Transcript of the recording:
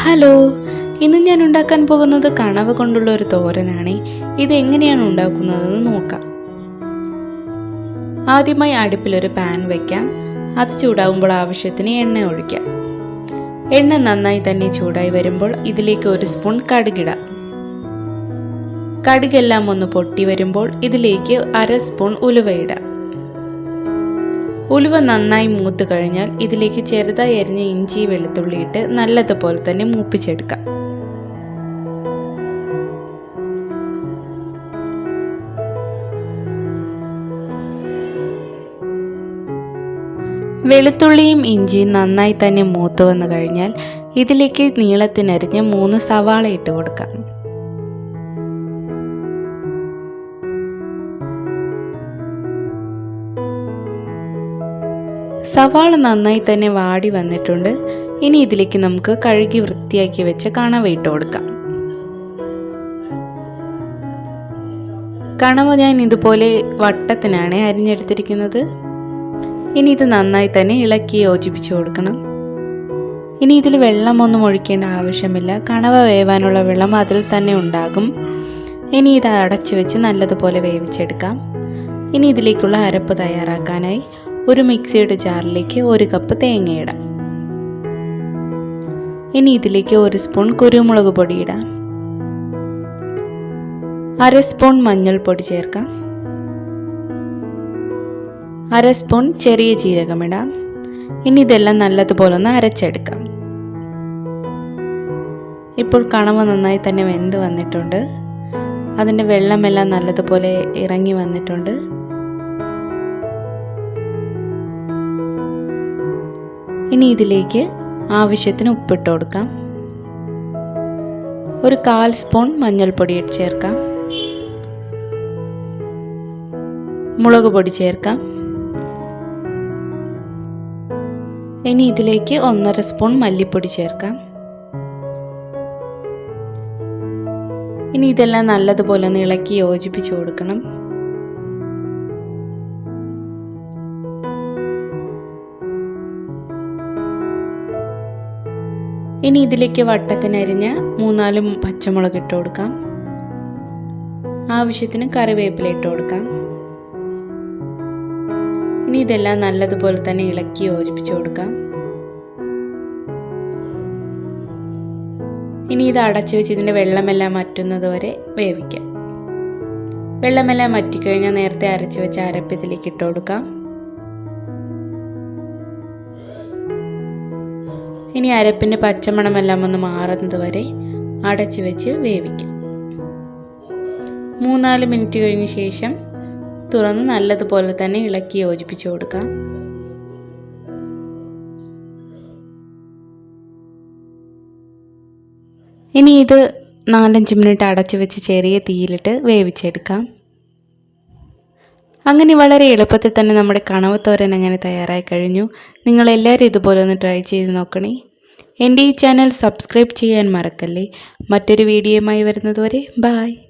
Hello ഇന്ന് ഞാൻ ഉണ്ടാക്കാൻ പോകുന്നത് കണവ കൊണ്ടുള്ള ഒരു തോരനാണ്. ഇത് എങ്ങനെയാണ് ഉണ്ടാക്കുന്നതെന്ന് നോക്കാം. ആദ്യമായി അടുപ്പിലൊരു പാൻ വയ്ക്കാം അത് ചൂടാവുമ്പോൾ ആവശ്യത്തിന് എണ്ണ ഒഴിക്കാം. എണ്ണ നന്നായി തന്നെ ചൂടായി വരുമ്പോൾ ഇതിലേക്ക് ഒരു സ്പൂൺ കടുകിടാം. കടുകെല്ലാം ഒന്ന് പൊട്ടി വരുമ്പോൾ ഇതിലേക്ക് അര സ്പൂൺ ഉലുവയിടാം ഉലുവ നന്നായി മൂത്ത് കഴിഞ്ഞാൽ ഇതിലേക്ക് ചെറുതായി അരിഞ്ഞ ഇഞ്ചി വെളുത്തുള്ളി ഇട്ട് നല്ലതുപോലെ തന്നെ മൂപ്പിച്ചെടുക്കാം. വെളുത്തുള്ളിയും ഇഞ്ചിയും നന്നായി തന്നെ മൂത്ത് വന്നു കഴിഞ്ഞാൽ ഇതിലേക്ക് നീളത്തിനരിഞ്ഞ് മൂന്ന് സവാള ഇട്ട് കൊടുക്കാം. സവാള നന്നായി തന്നെ വാടി വന്നിട്ടുണ്ട്. ഇനി ഇതിലേക്ക് നമുക്ക് കഴുകി വൃത്തിയാക്കി വെച്ച കണവ ഇട്ട് കൊടുക്കാം. കണവ ഞാൻ ഇതുപോലെ വട്ടത്തിനാണ് അരിഞ്ഞെടുത്തിരിക്കുന്നത്. ഇനി ഇത് നന്നായി തന്നെ ഇളക്കി യോജിപ്പിച്ച് കൊടുക്കണം. ഇനി ഇതിൽ വെള്ളമൊന്നും ഒഴിക്കേണ്ട ആവശ്യമില്ല. കണവ വേവാനുള്ള വെള്ളം അതിൽ തന്നെ ഉണ്ടാകും. ഇനി ഇത് അടച്ചു വെച്ച് നല്ലതുപോലെ വേവിച്ചെടുക്കാം. ഇനി ഇതിലേക്കുള്ള അരപ്പ് തയ്യാറാക്കാനായി ഒരു മിക്സിയുടെ ജാറിലേക്ക് ഒരു കപ്പ് തേങ്ങയിടാം ഇനി ഇതിലേക്ക് ഒരു സ്പൂൺ കുരുമുളക് പൊടി ഇടാം. അര സ്പൂൺ മഞ്ഞൾപ്പൊടി ചേർക്കാം. അര സ്പൂൺ ചെറിയ ജീരകം ഇടാം. ഇനി ഇതെല്ലാം നല്ലതുപോലെ ഒന്ന് അരച്ചെടുക്കാം. ഇപ്പോൾ കണവ നന്നായി തന്നെ വെന്ത് വന്നിട്ടുണ്ട്. അതിന്റെ വെള്ളമെല്ലാം നല്ലതുപോലെ ഇറങ്ങി വന്നിട്ടുണ്ട്. ഇനി ഇതിലേക്ക് ആവശ്യത്തിന് ഉപ്പിട്ട് കൊടുക്കാം. ഒരു കാൽ സ്പൂൺ മഞ്ഞൾപ്പൊടി ചേർക്കാം. മുളക് പൊടി ചേർക്കാം. ഇനി ഇതിലേക്ക് ഒന്നര സ്പൂൺ മല്ലിപ്പൊടി ചേർക്കാം. ഇനി ഇതെല്ലാം നല്ലതുപോലെ ഒന്ന് ഇളക്കി യോജിപ്പിച്ച് കൊടുക്കണം. ഇനി ഇതിലേക്ക് വട്ടത്തിനരിഞ്ഞ മൂന്നാലും പച്ചമുളക് ഇട്ട് കൊടുക്കാം. ആവശ്യത്തിന് കറിവേപ്പില ഇട്ട് കൊടുക്കാം. ഇനി ഇതെല്ലാം നല്ലതുപോലെ തന്നെ ഇളക്കി യോജിപ്പിച്ച് കൊടുക്കാം. ഇനി ഇത് അടച്ചു വെച്ച് ഇതിന്റെ വെള്ളമെല്ലാം മറ്റുന്നത് വരെ വേവിക്കാം. വെള്ളമെല്ലാം വറ്റിക്കഴിഞ്ഞാൽ നേരത്തെ അരച്ച് വെച്ച അരപ്പ് ഇതിലേക്ക് ഇട്ട് കൊടുക്കാം. ഇനി അരപ്പിന്റെ പച്ചമണമെല്ലാം ഒന്ന് മാറുന്നത് വരെ അടച്ച് വെച്ച് വേവിക്കാം. മൂന്നാൽ മിനിറ്റ് കഴിഞ്ഞ ശേഷം തുറന്ന് നല്ലതുപോലെ തന്നെ ഇളക്കി യോജിപ്പിച്ച് കൊടുക്കാം. ഇനി ഇത് നാലഞ്ച് മിനിറ്റ് അടച്ചു വെച്ച് ചെറിയ തീയിലിട്ട് വേവിച്ചെടുക്കാം. അങ്ങനെ വളരെ എളുപ്പത്തിൽ തന്നെ നമ്മുടെ കണവത്തോരൻ അങ്ങനെ തയ്യാറായി കഴിഞ്ഞു. നിങ്ങളെല്ലാവരും ഇതുപോലെ ഒന്ന് ട്രൈ ചെയ്ത് നോക്കണേ. എന്റെ ഈ ചാനൽ സബ്സ്ക്രൈബ് ചെയ്യാൻ മറക്കല്ലേ. മറ്റൊരു വീഡിയോയുമായി വരുന്നതുവരെ ബായ്